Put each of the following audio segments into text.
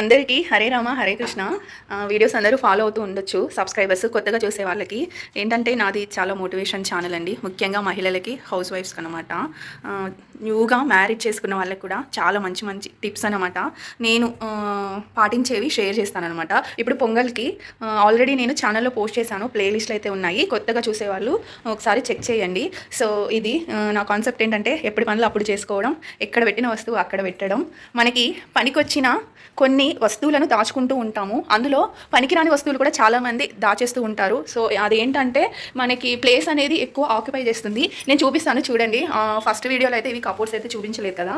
అందరికీ హరే రామ హరే కృష్ణ. వీడియోస్ అందరూ ఫాలో అవుతూ ఉండొచ్చు. సబ్స్క్రైబర్స్ కొత్తగా చూసే వాళ్ళకి. ఏంటంటే నాది చాలా మోటివేషన్ ఛానల్ అండి. ముఖ్యంగా మహిళలకి హౌస్ వైఫ్స్ అనమాట న్యూగా మ్యారేజ్ చేసుకున్న వాళ్ళకి కూడా చాలా మంచి మంచి టిప్స్ అనమాట నేను పాటించేవి షేర్ చేస్తాను అనమాట ఇప్పుడు పొంగల్కి ఆల్రెడీ నేను ఛానల్లో పోస్ట్ చేశాను. ప్లేలిస్ట్లు అయితే ఉన్నాయి. కొత్తగా చూసేవాళ్ళు ఒకసారి చెక్ చేయండి. సో ఇది నా కాన్సెప్ట్ ఏంటంటే ఎప్పటి పనులు అప్పుడు చేసుకోవడం ఎక్కడ పెట్టిన వస్తువు అక్కడ పెట్టడం. మనకి పనికొచ్చిన కొన్ని వస్తువులను దాచుకుంటూ ఉంటాము. అందులో పనికిరాని వస్తువులు కూడా చాలామంది దాచేస్తూ ఉంటారు. సో అదేంటంటే మనకి ప్లేస్ అనేది ఎక్కువ ఆక్యుపై చేస్తుంది. నేను చూపిస్తాను చూడండి. ఫస్ట్ వీడియోలో అయితే ఇవి కపూర్స్ అయితే చూపించలేదు కదా.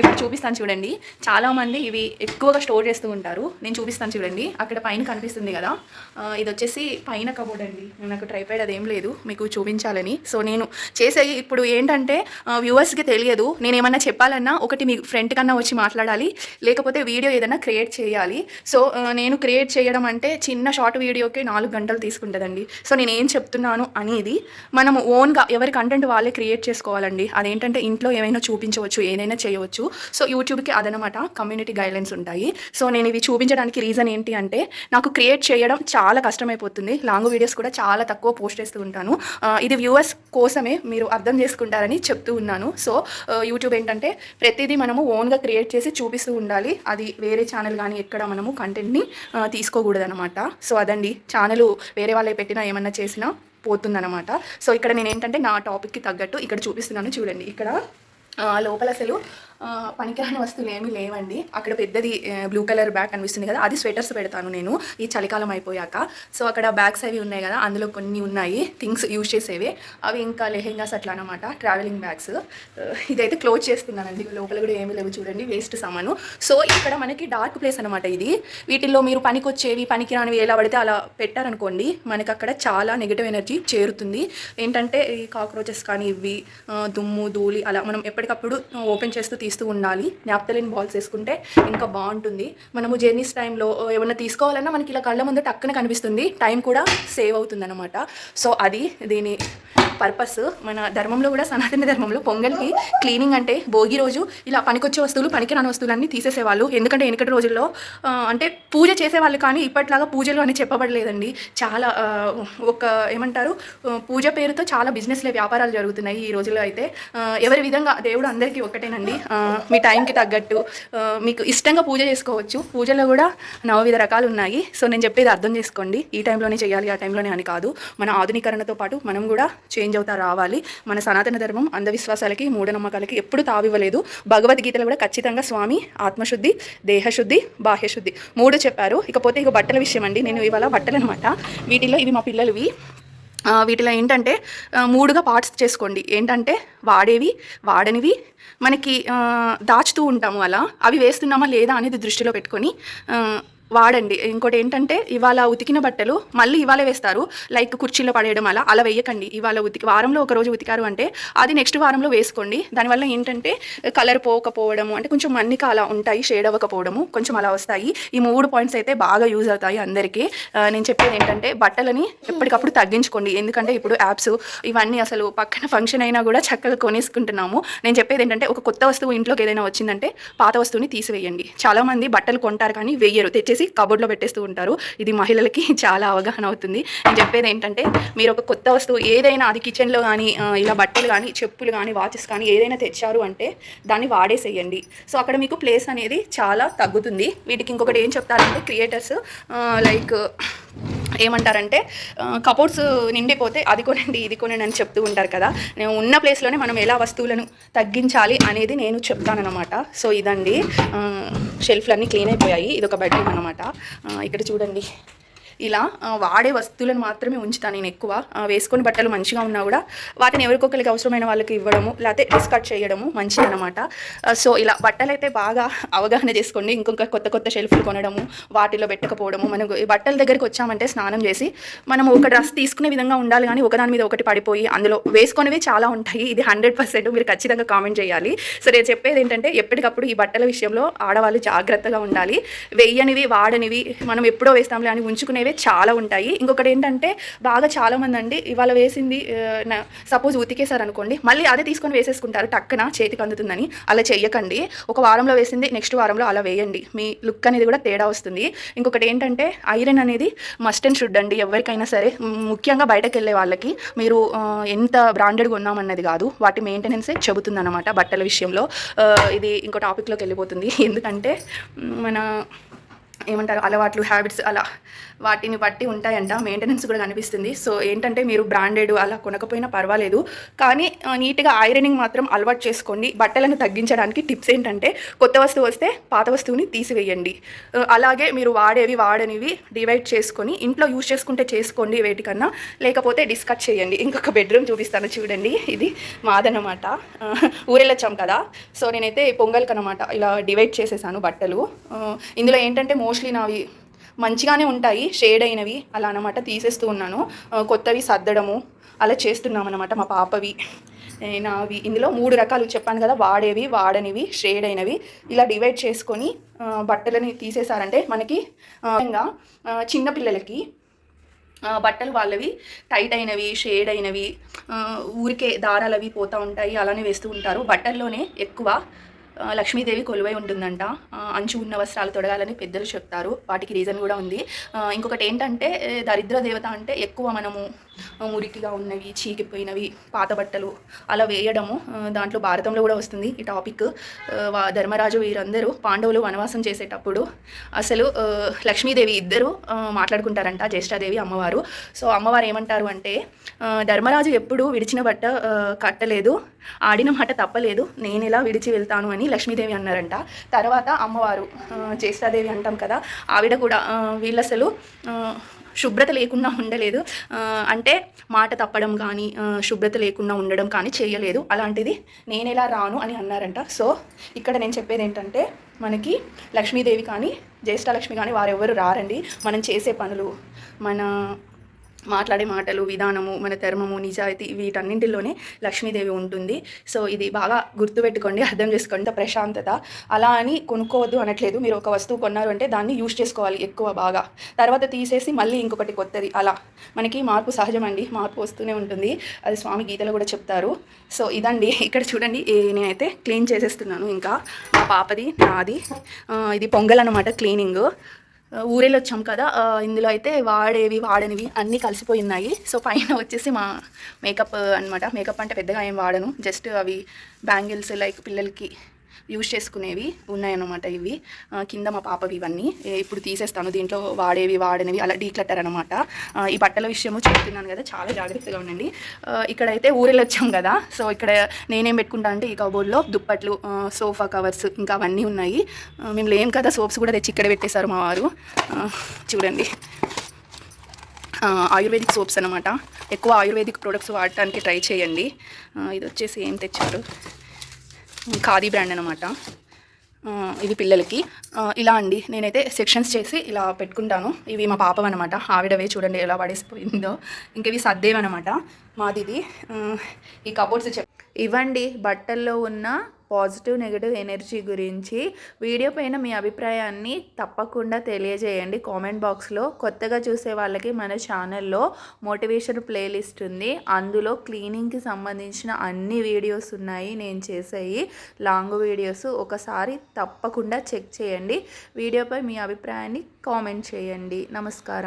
ఇప్పుడు చూపిస్తాను చూడండి. చాలామంది ఇవి ఎక్కువగా స్టోర్ చేస్తూ ఉంటారు. నేను చూపిస్తాను చూడండి. అక్కడ పైన కనిపిస్తుంది కదా. ఇది వచ్చేసి పైన కబోర్డ్ అండి. నాకు ట్రైపైడ్ అదేం లేదు. మీకు చూపించాలని. సో నేను చేసే ఇప్పుడు ఏంటంటే వ్యూవర్స్కి తెలియదు. నేను ఏమన్నా చెప్పాలన్నా ఒకటి మీ ఫ్రెండ్ కన్నా వచ్చి మాట్లాడాలి. లేకపోతే వీడియో ఏదైనా క్రియేట్ చేయాలి. సో నేను క్రియేట్ చేయడం అంటే చిన్న షార్ట్ వీడియోకి నాలుగు గంటలు తీసుకుంటుందండి. సో నేను ఏం చెప్తున్నాను అనేది మనం ఓన్గా ఎవరి కంటెంట్ వాళ్ళే క్రియేట్ చేసుకోవాలండి. అదేంటంటే ఇంట్లో ఏమైనా చూపించవచ్చు ఏదైనా చేయవచ్చు. సో యూట్యూబ్కి అదనమాట కమ్యూనిటీ గైడ్లైన్స్ ఉంటాయి. సో నేను ఇవి చూపించడానికి రీజన్ ఏంటి అంటే నాకు క్రియేట్ చేయడం చాలా కష్టమైపోతుంది. లాంగ్ వీడియోస్ కూడా చాలా తక్కువ పోస్ట్ చేస్తూ ఉంటాను. ఇది వ్యూవర్స్ కోసమే మీరు అర్థం చేసుకుంటారని చెప్తూ ఉన్నాను. సో యూట్యూబ్ ఏంటంటే ప్రతిదీ మనము ఓన్గా క్రియేట్ చేసి చూపిస్తూ ఉండాలి. అది వేరే ఛానల్ కానీ ఎక్కడ మనము కంటెంట్ని తీసుకోకూడదనమాట సో అదండి. ఛానల్ వేరే వాళ్ళే పెట్టినా ఏమన్నా చేసినా పోతుందన్నమాట. సో ఇక్కడ నేను ఏంటంటే నా టాపిక్కి తగ్గట్టు ఇక్కడ చూపిస్తున్నాను. చూడండి ఇక్కడ. లోపల అసలు పనికిరాని వస్తువులు ఏమీ లేవండి. అక్కడ పెద్దది బ్లూ కలర్ బ్యాగ్ కనిపిస్తుంది కదా అది స్వెటర్స్ పెడతాను నేను ఈ చలికాలం అయిపోయాక. సో అక్కడ బ్యాగ్స్ అవి ఉన్నాయి కదా అందులో కొన్ని ఉన్నాయి థింగ్స్ యూజ్ చేసేవి. అవి ఇంకా లెహెంగాస్ అట్లా అనమాట ట్రావెలింగ్ బ్యాగ్స్ ఇదైతే క్లోజ్ చేస్తున్నానండి లోపల కూడా ఏమీ లేవు చూడండి వేస్ట్ సామాను. సో ఇక్కడ మనకి డార్క్ ప్లేస్ అనమాట ఇది. వీటిల్లో మీరు పనికొచ్చేవి పనికిరానివి ఎలా పడితే అలా పెట్టారనుకోండి మనకి అక్కడ చాలా నెగిటివ్ ఎనర్జీ చేరుతుంది. ఏంటంటే ఈ కాక్రోచెస్ కానీ ఇవి దుమ్ము ధూళి అలా మనం ఎప్పటికప్పుడు ఓపెన్ చేస్తూ తీస్తూ ఉండాలి. నాప్తలిన్ బాల్స్ వేసుకుంటే ఇంకా బాగుంటుంది. మనము జర్నీస్ టైంలో ఏమైనా తీసుకోవాలన్నా మనకి ఇలా కళ్ళ ముందు టక్కున కనిపిస్తుంది. టైం కూడా సేవ్ అవుతుంది అనమాట సో అది దీని పర్పస్. మన ధర్మంలో కూడా సనాతన ధర్మంలో పొంగల్కి క్లీనింగ్ అంటే భోగి రోజు ఇలా పనికొచ్చే వస్తువులు పనికిరాని వస్తువులన్నీ తీసేసేవాళ్ళు. ఎందుకంటే వెనకటి రోజుల్లో అంటే పూజ చేసేవాళ్ళు కానీ ఇప్పట్లాగా పూజలు అని చెప్పబడలేదండి. చాలా ఒక ఏమంటారు పూజ పేరుతో చాలా బిజినెస్లే వ్యాపారాలు జరుగుతున్నాయి ఈ రోజుల్లో అయితే. ఎవరి విధంగా దేవుడు అందరికీ ఒకటేనండి. మీ టైంకి తగ్గట్టు మీకు ఇష్టంగా పూజ చేసుకోవచ్చు. పూజలో కూడా నవవిధ రకాలు ఉన్నాయి. సో నేను చెప్పేది అర్థం చేసుకోండి. ఈ టైంలోనే చేయాలి ఆ టైంలోనే అని కాదు. మన ఆధునీకరణతో పాటు మనం కూడా చేంజ్ అవుతా రావాలి. మన సనాతన ధర్మం అంధవిశ్వాసాలకి మూఢనమ్మకాలకి ఎప్పుడు తావివ్వలేదు. భగవద్గీతలో కూడా ఖచ్చితంగా స్వామి ఆత్మశుద్ధి దేహశుద్ధి బాహ్యశుద్ధి మూడు చెప్పారు. ఇకపోతే ఇక బట్టల విషయం అండి నేను ఇవాళ బట్టలు అనమాట వీటిలో ఇవి మా పిల్లలవి. వీటిలో ఏంటంటే మూడుగా పార్ట్స్ చేసుకోండి. ఏంటంటే వాడేవి వాడనివి మనకి దాచుతూ ఉంటాము అలా. అవి వేస్తున్నామా లేదా అనేది దృష్టిలో పెట్టుకొని వాడండి. ఇంకోటి ఏంటంటే ఇవాళ ఉతికిన బట్టలు మళ్ళీ ఇవాళ వేస్తారు. లైక్ కుర్చీలో పడేయడం అలా అలా వేయకండి. ఇవాళ ఉతికి వారంలో ఒక రోజు ఉతికారు అంటే అది నెక్స్ట్ వారంలో వేసుకోండి. దానివల్ల ఏంటంటే కలర్ పోకపోవడము అంటే కొంచెం మన్నిక అలా ఉంటాయి షేడ్ అవ్వకపోవడము కొంచెం అలా వస్తాయి. ఈ మూడు పాయింట్స్ అయితే బాగా యూజ్ అవుతాయి అందరికీ. నేను చెప్పేది ఏంటంటే బట్టలని ఎప్పటికప్పుడు తగ్గించుకోండి. ఎందుకంటే ఇప్పుడు యాప్స్ ఇవన్నీ అసలు పక్కన ఫంక్షన్ అయినా కూడా చక్కగా కొనేసుకుంటున్నాము. నేను చెప్పేది ఏంటంటే ఒక కొత్త వస్తువు ఇంట్లోకి ఏదైనా వచ్చిందంటే పాత వస్తువుని తీసివేయండి. చాలామంది బట్టలు కొంటారు కానీ వెయ్యరు తెచ్చేసి కబోర్డ్లో పెట్టేస్తూ ఉంటారు. ఇది మహిళలకి చాలా అవగాహన అవుతుంది. నేను చెప్పేది ఏంటంటే మీరు ఒక కొత్త వస్తువు ఏదైనా అది కిచెన్లో కానీ ఇలా బట్టలు కానీ చెప్పులు కానీ వాచెస్ కానీ ఏదైనా తెచ్చారు అంటే దాన్ని వాడేసేయండి. సో అక్కడ మీకు ప్లేస్ అనేది చాలా తగ్గుతుంది. వీటికి ఇంకొకటి ఏం చెప్తారంటే క్రియేటర్స్ లైక్ ఏమంటారంటే కబోర్డ్స్ నిండిపోతే అది కొనండి ఇది కొనండి అని చెప్తూ ఉంటారు కదా. నేను ఉన్న ప్లేస్లోనే మనం ఎలా వస్తువులను తగ్గించాలి అనేది నేను చెప్తానమాట సో ఇదండి. షెల్ఫ్లన్నీ క్లీన్ అయిపోయాయి. ఇది ఒక బెడ్రూమ్ అనమాట ఇక్కడ చూడండి. ఇలా వాడే వస్తువులను మాత్రమే ఉంచుతాను నేను ఎక్కువ. వేసుకొని బట్టలు మంచిగా ఉన్నా కూడా వాటిని ఎవరికొకరికి అవసరమైన వాళ్ళకి ఇవ్వడము లేకపోతే డిస్కట్ చేయడము మంచిది అనమాట సో ఇలా బట్టలు అయితే బాగా అవగాహన చేసుకోండి. ఇంకొక కొత్త కొత్త షెల్ఫ్లు కొనడము వాటిలో పెట్టకపోవడము. మనం బట్టల దగ్గరికి వచ్చామంటే స్నానం చేసి మనము ఒక డ్రెస్ తీసుకునే విధంగా ఉండాలి కానీ ఒకదాని మీద ఒకటి పడిపోయి అందులో వేసుకునేవి చాలా ఉంటాయి. ఇది హండ్రెడ్ పర్సెంట్ మీరు ఖచ్చితంగా కామెంట్ చేయాలి. సో నేను చెప్పేది ఏంటంటే ఎప్పటికప్పుడు ఈ బట్టల విషయంలో ఆడవాళ్ళు జాగ్రత్తగా ఉండాలి. వెయ్యనివి వాడనివి మనం ఎప్పుడో వేస్తాంలే అని ఉంచుకునేవి వేసేవే చాలా ఉంటాయి. ఇంకొకటి ఏంటంటే బాగా చాలామంది అండి ఇవాళ వేసింది సపోజ్ ఉతికేశారు అనుకోండి మళ్ళీ అదే తీసుకొని వేసేసుకుంటారు టక్కన చేతికి అందుతుందని అలా చేయకండి ఒక వారంలో వేసింది నెక్స్ట్ వారంలో అలా వేయండి. మీ లుక్ అనేది కూడా తేడా వస్తుంది. ఇంకొకటి ఏంటంటే ఐరన్ అనేది మస్ట్ అండ్ షుడ్ అండి ఎవరికైనా సరే. ముఖ్యంగా బయటకు వెళ్ళే వాళ్ళకి మీరు ఎంత బ్రాండెడ్ కొన్నామన్నది కాదు వాటి మెయింటెనెన్సే చెబుతుంది అనమాట బట్టల విషయంలో. ఇది ఇంకో టాపిక్లోకి వెళ్ళిపోతుంది. ఎందుకంటే మన ఏమంటారు అలవాట్లు హ్యాబిట్స్ అలా వాటిని బట్టి ఉంటాయంట. మెయింటెనెన్స్ కూడా కనిపిస్తుంది. సో ఏంటంటే మీరు బ్రాండెడ్ అలా కొనకపోయినా పర్వాలేదు. కానీ నీట్గా ఐరనింగ్ మాత్రం అలవాటు చేసుకోండి. బట్టలను తగ్గించడానికి టిప్స్ ఏంటంటే కొత్త వస్తువు వస్తే పాత వస్తువుని తీసివేయండి. అలాగే మీరు వాడేవి వాడనివి డివైడ్ చేసుకొని ఇంట్లో యూజ్ చేసుకుంటే చేసుకోండి వేటికన్నా. లేకపోతే డిస్కట్ చేయండి. ఇంకొక బెడ్రూమ్ చూపిస్తాను చూడండి. ఇది మాదనమాట. ఊరెళ్ళొచ్చాం కదా. సో నేనైతే పొంగల్కి అనమాట ఇలా డివైడ్ చేసేసాను బట్టలు. ఇందులో ఏంటంటే మోస్ట్లీ నావి మంచిగానే ఉంటాయి షేడ్ అయినవి. అలా అనమాట తీసేస్తూ ఉన్నాను. కొత్తవి సర్దడము అలా చేస్తున్నాం అనమాట మా పాపవి. నావి. ఇందులో మూడు రకాలు చెప్పాను కదా వాడేవి వాడనివి షేడ్ అయినవి. ఇలా డివైడ్ చేసుకొని బట్టలని తీసేసారంటే మనకి ఇంకా చిన్నపిల్లలకి బట్టలు వాళ్ళవి టైట్ అయినవి షేడ్ అయినవి ఊరికే దారాలవి పోతూ ఉంటాయి అలానే వేస్తూ ఉంటారు. బట్టల్లోనే ఎక్కువ లక్ష్మీదేవి కొలువై ఉంటుందంట. అంచు ఉన్న వస్త్రాలు తొడగాలని పెద్దలు చెప్తారు. వాటికి రీజన్ కూడా ఉంది. ఇంకొకటి ఏంటంటే దరిద్ర దేవత అంటే ఎక్కువ మనము మురికిగా ఉన్నవి చీకిపోయినవి పాత బట్టలు అలా వేయడము దాంట్లో భారతంలో కూడా వస్తుంది ఈ టాపిక్ ధర్మరాజు వీరందరూ పాండవులు వనవాసం చేసేటప్పుడు అసలు లక్ష్మీదేవి ఇద్దరు మాట్లాడుకుంటారంట జ్యేష్ఠాదేవి అమ్మవారు. సో అమ్మవారు ఏమంటారు అంటే ధర్మరాజు ఎప్పుడు విడిచిన బట్ట కట్టలేదు. ఆడిన మాట తప్పలేదు. నేను ఎలా విడిచి వెళ్తాను అని లక్ష్మీదేవి అన్నారంట. తర్వాత అమ్మవారు జ్యేష్ఠాదేవి అంటాం కదా ఆవిడ కూడా వీళ్ళు అసలు శుభ్రత లేకుండా ఉండలేదు. అంటే మాట తప్పడం కానీ శుభ్రత లేకుండా ఉండడం కానీ చేయలేదు. అలాంటిది నేను ఎలా రాను అని అన్నారంట. సో ఇక్కడ నేను చెప్పేది ఏంటంటే మనకి లక్ష్మీదేవి కానీ జ్యేష్ఠలక్ష్మి కానీ వారెవరు రారండి. మనం చేసే పనులు మన మాట్లాడే మాటలు విధానము మన ధర్మము నిజాయితీ వీటన్నింటిలోనే లక్ష్మీదేవి ఉంటుంది. సో ఇది బాగా గుర్తుపెట్టుకోండి అర్థం చేసుకోండి. ప్రశాంతత. అలా అని కొనుక్కోవద్దు అనట్లేదు. మీరు ఒక వస్తువు కొన్నారు అంటే దాన్ని యూజ్ చేసుకోవాలి ఎక్కువ బాగా. తర్వాత తీసేసి మళ్ళీ ఇంకొకటి కొత్తది. అలా. మనకి మార్పు సహజమండి. మార్పు వస్తూనే ఉంటుంది. అది స్వామి గీతలో కూడా చెప్తారు. సో ఇదండి. ఇక్కడ చూడండి. నేనైతే క్లీన్ చేసేస్తున్నాను. ఇంకా మా పాపది నాది. ఇది పొంగల్ అనమాట క్లీనింగ్. ఊరేళ్ళు వచ్చాం కదా ఇందులో అయితే వాడేవి వాడనివి అన్నీ కలిసిపోయి ఉన్నాయి సో పైన వచ్చేసి మా మేకప్ అనమాట మేకప్ అంటే పెద్దగా ఏం వాడను. జస్ట్ అవి బ్యాంగిల్స్ లైక్ పిల్లలకి యూజ్ చేసుకునేవి ఉన్నాయన్నమాట ఇవి. కింద మా పాపవి ఇవన్నీ. ఇప్పుడు తీసేస్తాను. దీంట్లో వాడేవి వాడనివి అలా డీక్లటర్ అనమాట ఈ బట్టల విషయము చెప్తున్నాను కదా చాలా జాగ్రత్తగా ఉండండి. ఇక్కడైతే ఊరెళ్ళి వచ్చాం కదా సో ఇక్కడ నేనేం పెట్టుకుంటా అంటే ఈ కబోర్డ్లో దుప్పట్లు సోఫా కవర్స్ ఇంకా అవన్నీ ఉన్నాయి. మేము లేం కదా సోప్స్ కూడా తెచ్చి ఇక్కడ పెట్టేశారు మా వారు. చూడండి. ఆయుర్వేదిక్ సోప్స్ అనమాట ఎక్కువ ఆయుర్వేదిక్ ప్రొడక్ట్స్ వాడటానికి ట్రై చేయండి. ఇది వచ్చేసి ఏం తెచ్చారు? ఖాదీ బ్రాండ్ అనమాట ఇది పిల్లలకి. ఇలా అండి నేనైతే సెక్షన్స్ చేసి ఇలా పెట్టుకుంటాను. ఇవి మా పాపం అనమాట ఆవిడవే చూడండి ఎలా పడేసిపోయిందో. ఇంక ఇవి మాది ఇది ఈ కబోర్డ్స్ చెప్ ఇవ్వండి బట్టల్లో ఉన్న పాజిటివ్ నెగిటివ్ ఎనర్జీ గురించి వీడియో పైన మీ అభిప్రాయాన్ని తప్పకుండా తెలియజేయండి. కామెంట్ బాక్స్లో కొత్తగా చూసే వాళ్ళకి మన ఛానల్లో మోటివేషన్ ప్లేలిస్ట్ ఉంది. అందులో క్లీనింగ్కి సంబంధించిన అన్ని వీడియోస్ ఉన్నాయి. నేను చేసేవి లాంగ్ వీడియోస్ ఒకసారి తప్పకుండా చెక్ చేయండి. వీడియోపై మీ అభిప్రాయాన్ని కామెంట్ చేయండి. నమస్కారం.